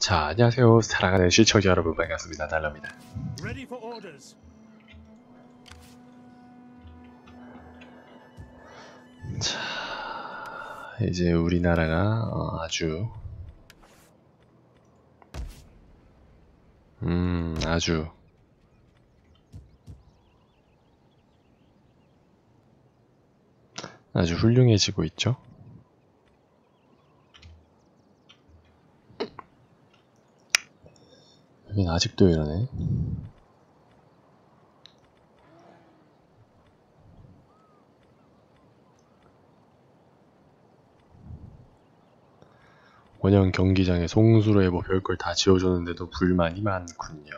자, 안녕하세요. 사랑하는 시청자 여러분 반갑습니다. for orders. 이제 우리나라가 어, 아주 음, 아주 아주 훌륭해지고 있죠. 여긴 아직도 이러네. 원형 경기장에 송수로 해뭐 별걸 다 지어줬는데도 불만이 많군요.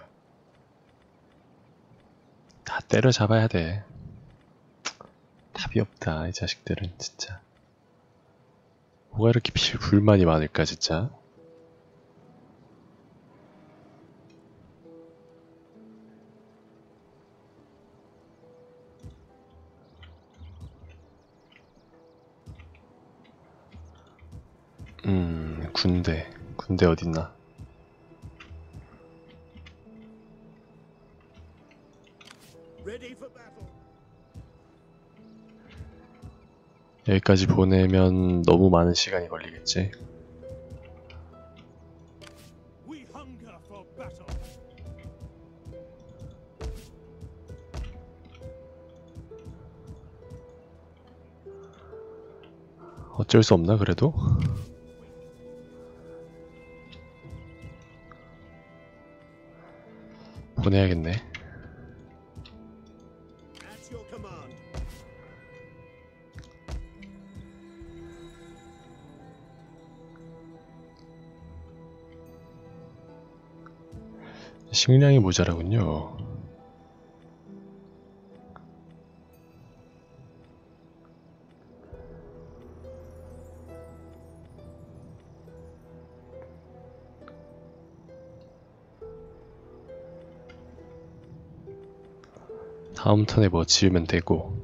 다 때려잡아야 돼. 답이 없다, 이 자식들은 진짜. 뭐가 이렇게 비- 불만이 많을까, 진짜? 군대 어딨나? 여기까지 보내면 너무 많은 시간이 걸리겠지. 어쩔 수 없나, 그래도? 보내야겠네. 식량이 모자라군요. 턴에 뭐 지으면 되고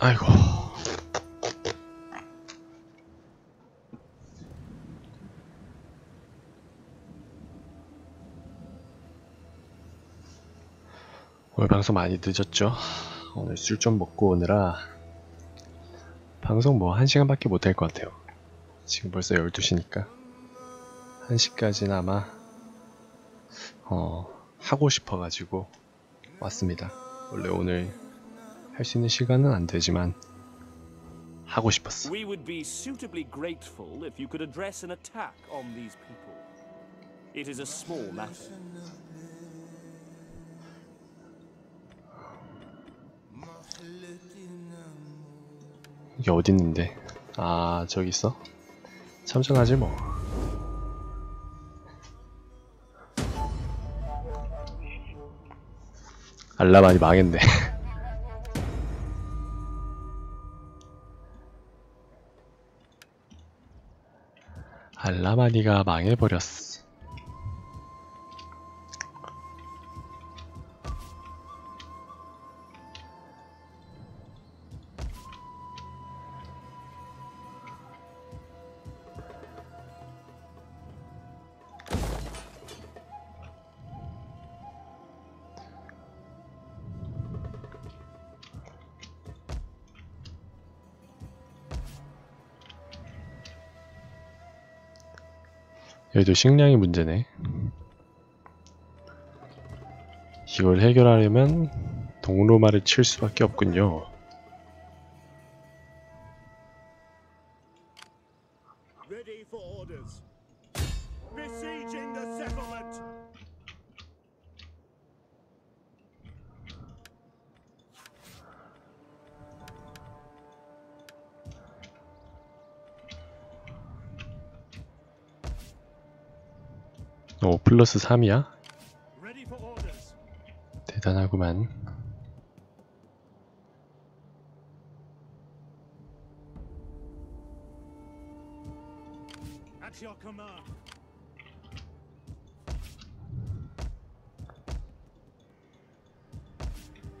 아이고. 오늘 방송 많이 늦었죠? 오늘 술 좀 먹고 오느라 방송 뭐 1시간밖에 못 할 것 같아요. 지금 벌써 12시니까. 1시까지는 아마 어 하고 싶어가지고 왔습니다. 원래 오늘 할 수 있는 시간은 안 되지만 하고 싶었어. We would be suitably grateful if you could address an attack on these people. It is a small matter. 이게 어디 있는데? 아 저기 있어? 참전하지 뭐. 알라만이 망했네. 알라마니가 망해버렸어. 여기도 식량이 문제네. 이걸 해결하려면 동로마를 칠 수밖에 없군요. 플러스 3이야? Ready for orders. 대단하구만.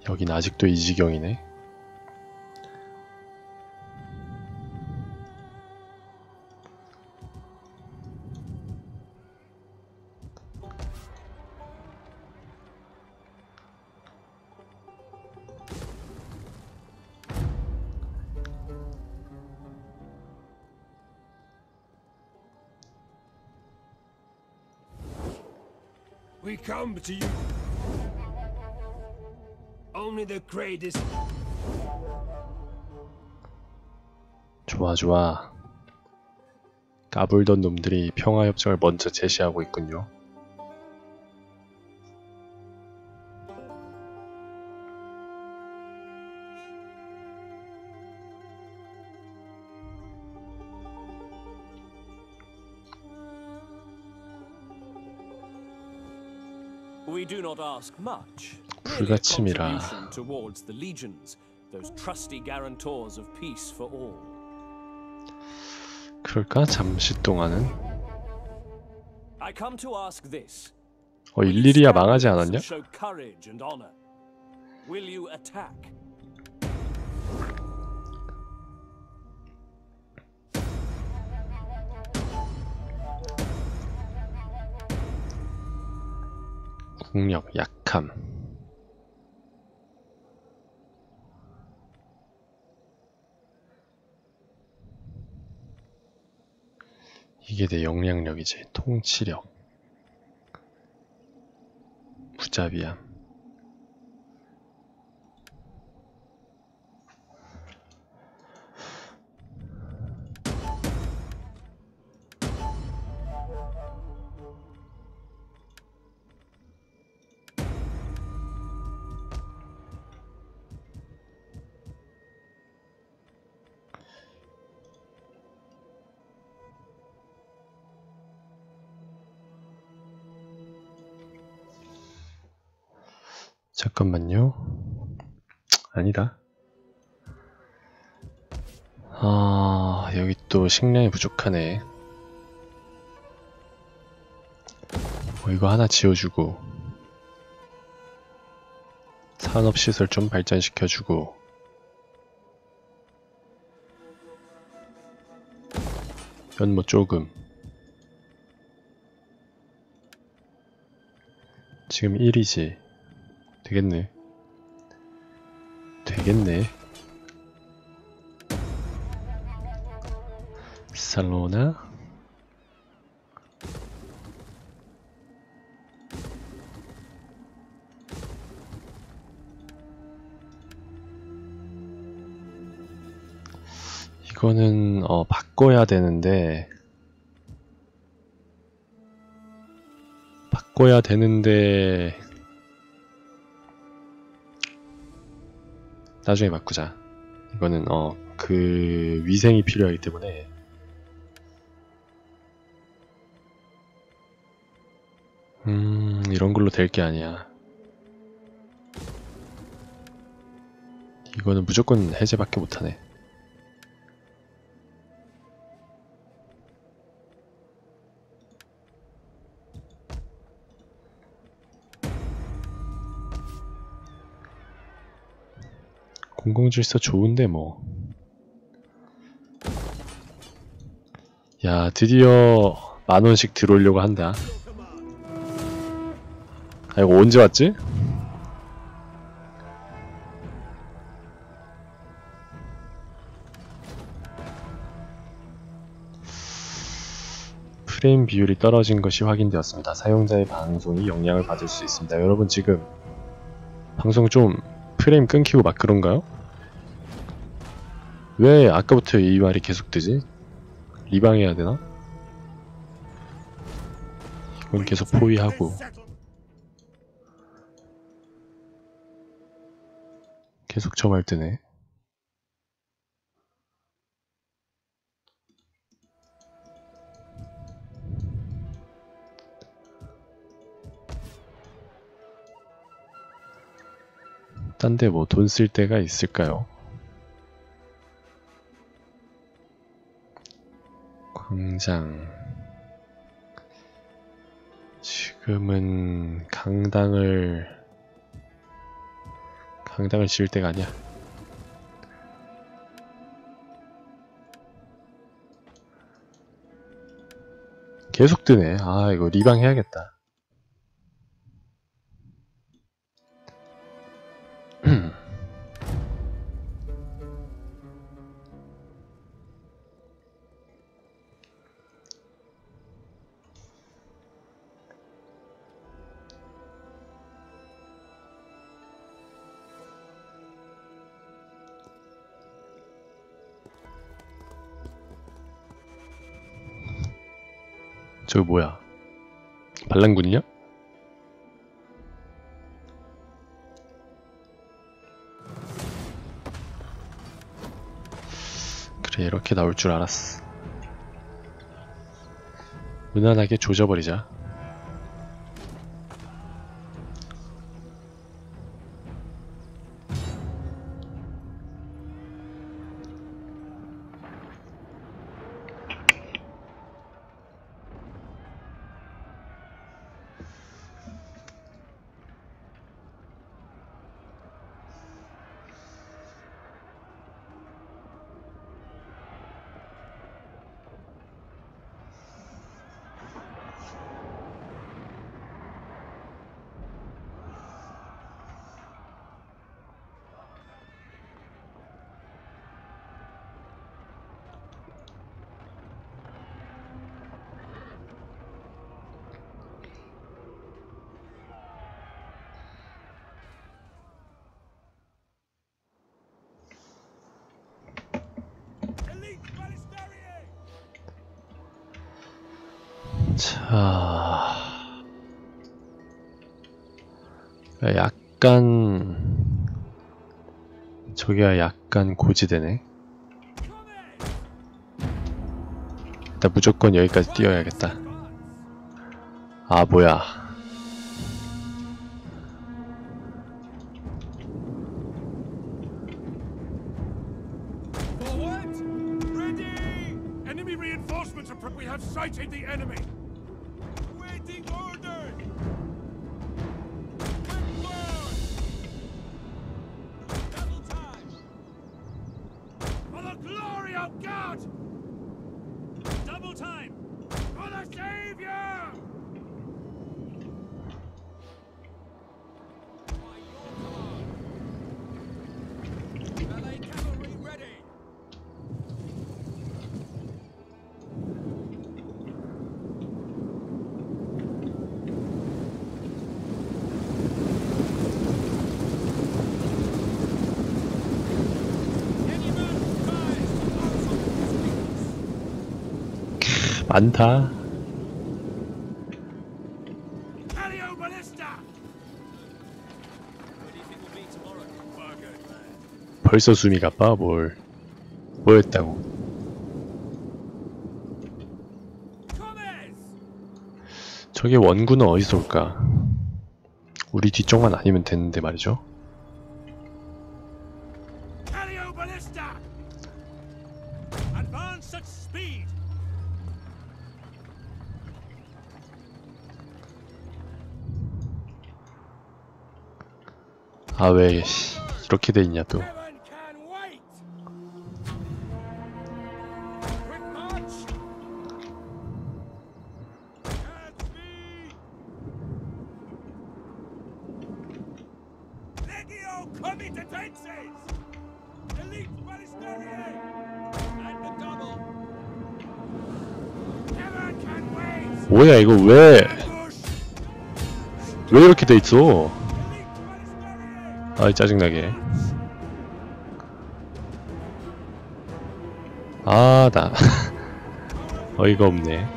여긴 아직도 이 지경이네. To you. Only the greatest. 좋아 좋아. 까불던 놈들이 평화협정을 먼저 제시하고 있군요. We do not ask much. merely a 불가침이라. contribution towards the legions, those trusty guarantors of peace for all. 그럴까? 잠시 동안은. I come to ask this. 어 일일이야 망하지 않았냐? Show courage and honor. Will you attack? 국력 약함. 이게 내 영향력이지. 통치력. 무자비함. 잠깐만요. 아니다. 아, 여기 또 식량이 부족하네. 어, 이거 하나 지어주고. 산업시설 좀 발전시켜주고. 연못 조금. 지금 1이지. 되겠네. 되겠네. 살로나 이거는 어 바꿔야 되는데 바꿔야 되는데 나중에 바꾸자. 이거는 어 그 위생이 필요하기 때문에 음 이런 걸로 될 게 아니야. 이거는 무조건 해제밖에 못하네. 공공질서 좋은데 뭐. 야 드디어 만 원씩 들어오려고 한다. 아 이거 언제 왔지? 프레임 비율이 떨어진 것이 확인되었습니다. 사용자의 방송이 영향을 받을 수 있습니다. 여러분 지금 방송 좀 프레임 끊기고 막 그런가요? 왜 아까부터 이 말이 계속되지? 리방해야 되나? 이건 계속 포위하고. 계속 저말 뜨네. 딴데 뭐 돈 쓸 데가 있을까요? 광장 지금은 강당을 강당을 지을 때가 아니야. 계속 뜨네. 아 이거 리방 해야겠다. 저거 뭐야? 반란군이냐? 그래 이렇게 나올 줄 알았어. 무난하게 조져버리자. 자, 약간 저기가 약간 고지대네. 일단 무조건 여기까지 뛰어야겠다. 아 뭐야? Sighted the enemy! 많다. 벌써 숨이 가빠 뭘? 뭐였다고? 저게 원군은 어디서 올까? 우리 뒤쪽만 아니면 되는데 말이죠. 왜 이렇게 돼 있냐 또? 뭐야 이거 왜? 왜 이렇게 돼 있어? 아이 짜증나게. 아나 어이가 없네.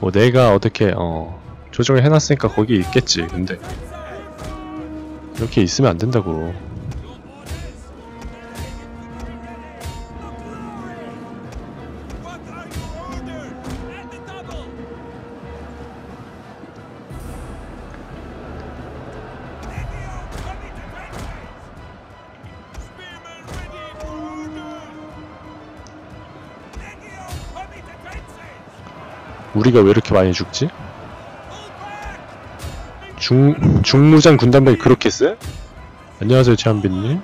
뭐 내가 어떻게 어 조정을 해놨으니까 거기 있겠지. 근데 이렇게 있으면 안 된다고. 우리가 왜 이렇게 많이 죽지? 중, 중무장 군단병이 그렇게 세? 안녕하세요, 최한빈님.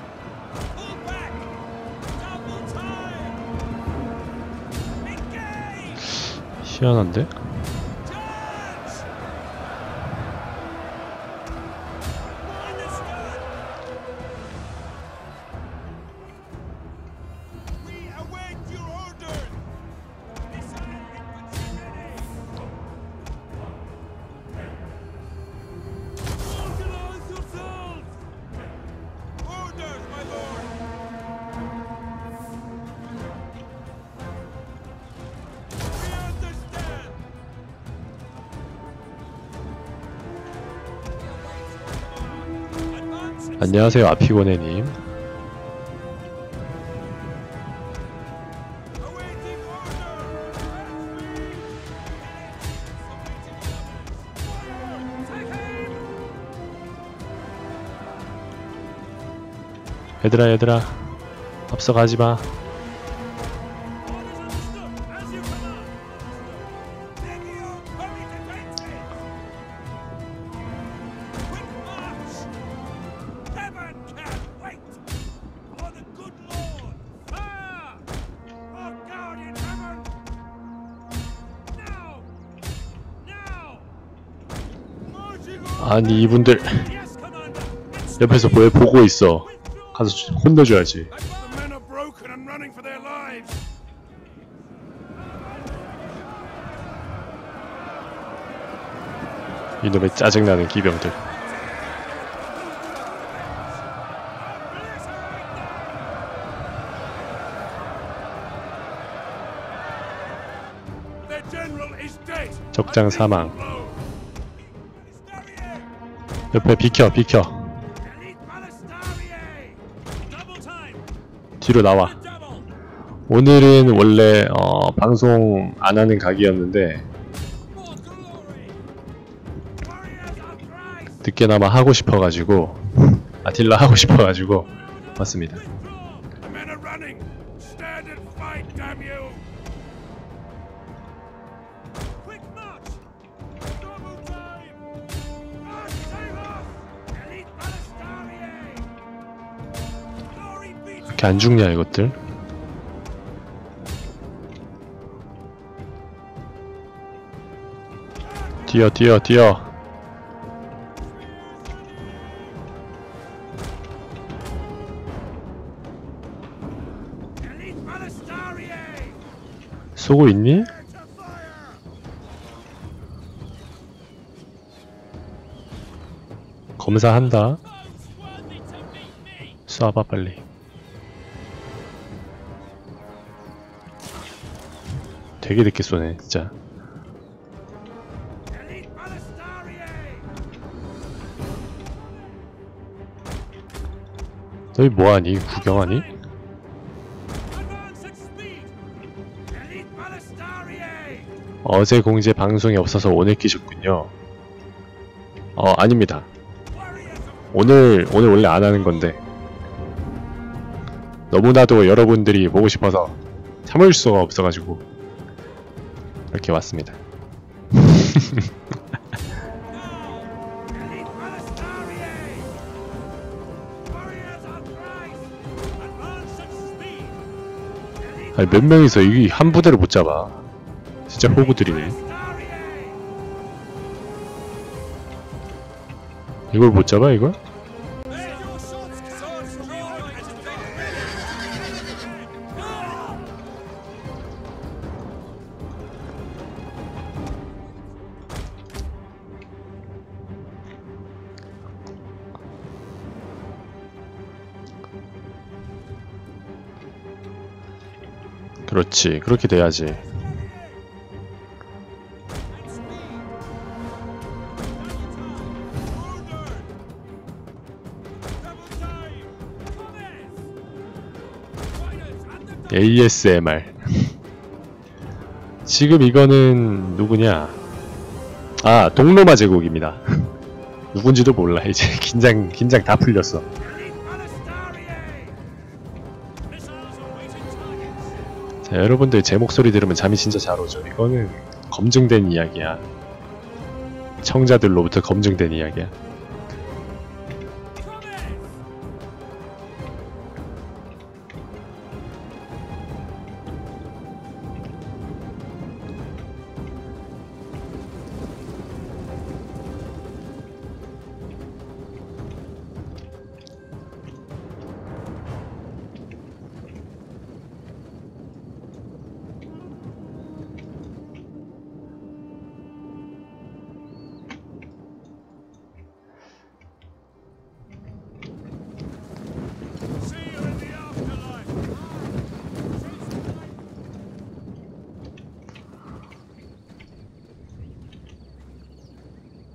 희한한데? 안녕하세요, 아피고네님. 얘들아, 얘들아. 앞서가지 마. 아니, 이분들 옆에서 왜 보고 있어? 가서 혼내줘야지. 이놈의 짜증나는 기병들. 적장 사망. 옆에 비켜, 비켜. 뒤로 나와. 오늘은 원래 어, 방송 안 하는 각이었는데! 늦게나마 하고 싶어가지고 아틸라 하고 싶어가지고 왔습니다. 이렇게 안 죽냐 이것들? 뛰어 뛰어 뛰어! 쏘고 있니? 검사한다! 쏴봐 빨리 되게 늦게 쏘네 진짜! 너희 뭐하니? 구경하니? 어제 공지 방송이 없어서 오늘 끼셨군요 어 아닙니다 오늘 오늘 원래 안 하는 건데 너무나도 여러분들이 보고 싶어서 참을 수가 없어가지고 이렇게 왔습니다. 아니 몇 명이서 이 한 부대를 못 잡아. 진짜 호구들이네. 이걸 못 잡아 이걸? 그렇지 그렇게 돼야지. ASMR. 지금 이거는 누구냐? 아 동로마 제국입니다. 누군지도 몰라 이제 긴장 긴장 다 풀렸어. 자 여러분들 제 목소리 들으면 잠이 진짜 잘 오죠. 이거는 검증된 이야기야. 청자들로부터 검증된 이야기야.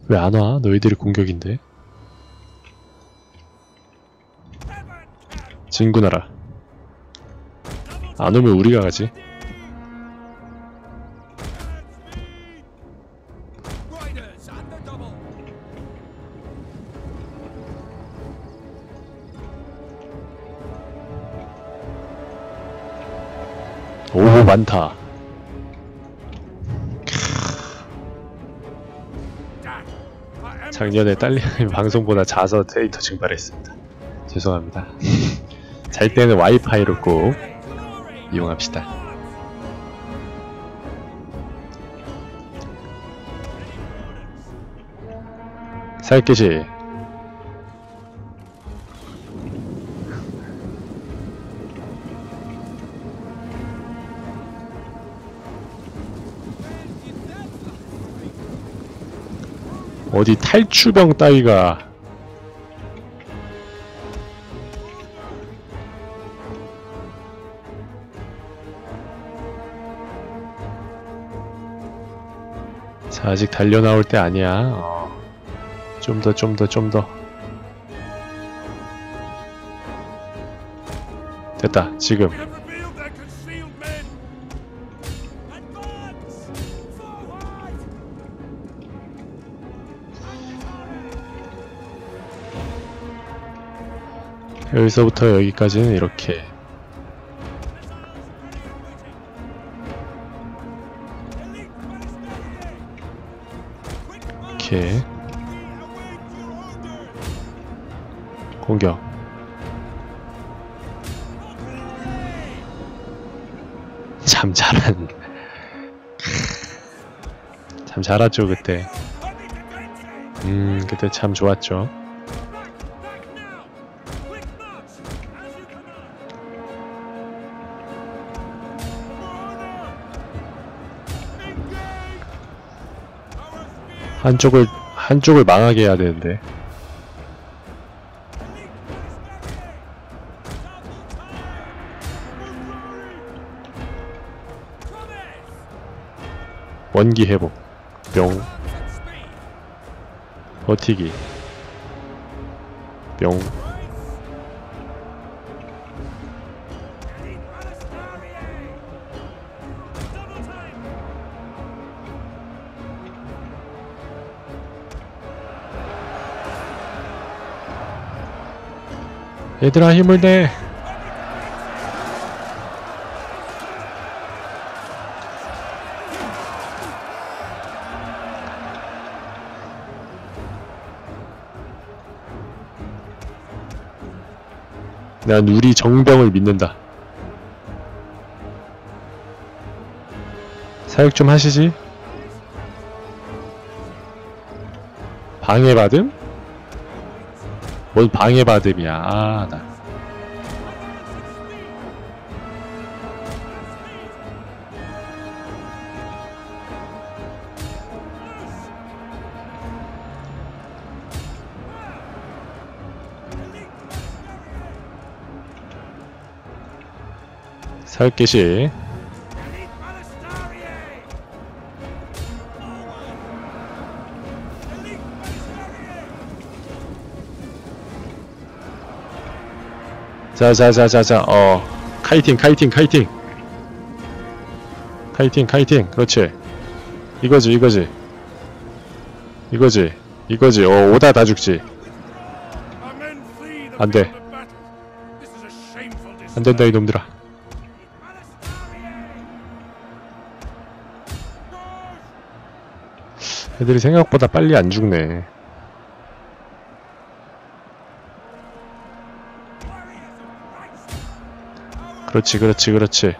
왜 안 와? 너희들이 공격인데. 진군하라. 안 오면 우리가 가지. 오 많다. 작년에 딸리는 방송보다 자서 데이터 증발했습니다. 죄송합니다. 잘 때는 와이파이로 꼭 이용합시다. 살게시 어디 탈출병 따위가 자 아직 달려 나올 때 아니야 어. 좀더 좀 더 좀 더 됐다 지금 여기서부터 여기까지는 이렇게! 이렇게! 공격 참 잘한 참 잘하죠 그때! 음 그때 참 좋았죠 한쪽을 한쪽을 망하게 해야 되는데! 원기 회복 뿅! 버티기 뿅 얘들아 힘을 내 난 우리 정병을 믿는다. 사육 좀 하시지. 방해받음? 뭔 방해받음이야. 아, 나. 개시. 자자자자자 어 카이팅 카이팅 카이팅 카이팅 카이팅 그렇지 이거지 이거지 이거지 이거지 어 오다 다 죽지 Our men flee the 안 돼. field of battle. This is a shameful display. 안 된다 이놈들아! 애들이 생각보다 빨리 안 죽네. 그렇지, 그렇지, 그렇지.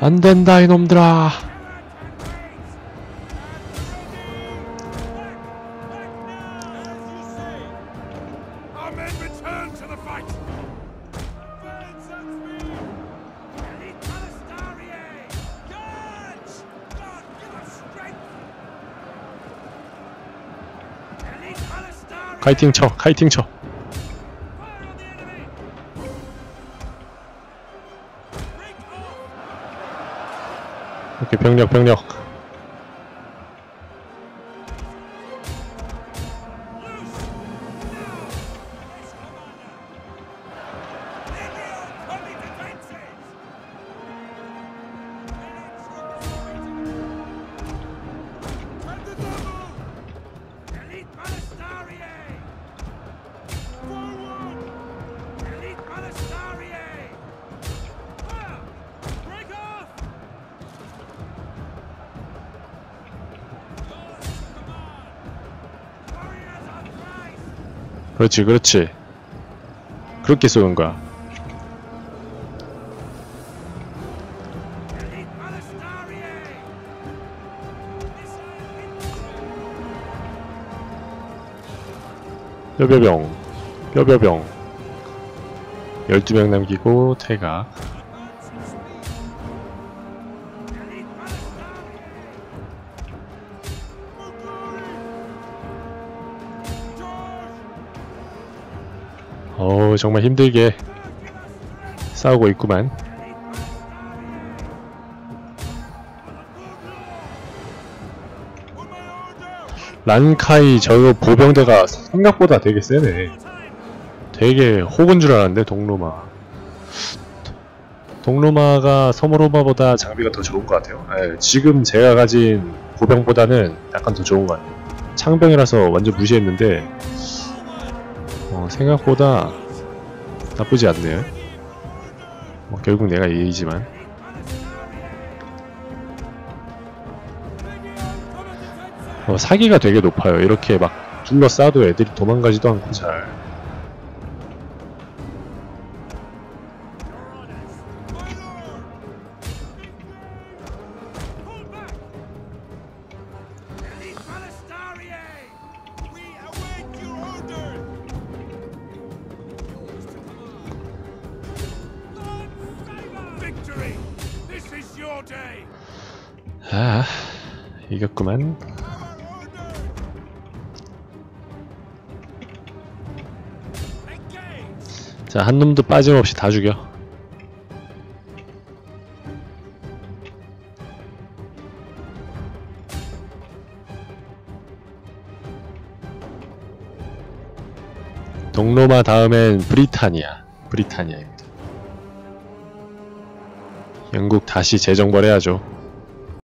안 된다, 이놈들아. 카이팅 쳐, 카이팅 쳐. 이렇게 병력, 병력. 그렇지, 그렇지. 그렇게 쏘는 거야. 뼈벼병, 뼈벼병. 12명 남기고 퇴각. 어우, 정말 힘들게! 싸우고 있구만. 란카이 저 보병대가 생각보다 되게 세네. 되게 혹은 줄 알았는데 동로마. 동로마가 서머로마보다 장비가 더 좋은 것 같아요. 예, 지금 제가 가진 보병보다는 약간 더 좋은 것 같아요. 창병이라서 완전 무시했는데 어, 생각보다 나쁘지 않네요. 뭐 결국 내가 예의지만 어, 사기가 되게 높아요. 이렇게 막 둘러싸도 애들이 도망가지도 않고 잘. 이겼구만. 자, 한 놈도 빠짐없이 다 죽여. 동로마 다음엔 브리타니아. 브리타니아입니다. 영국 다시 재정벌해야죠.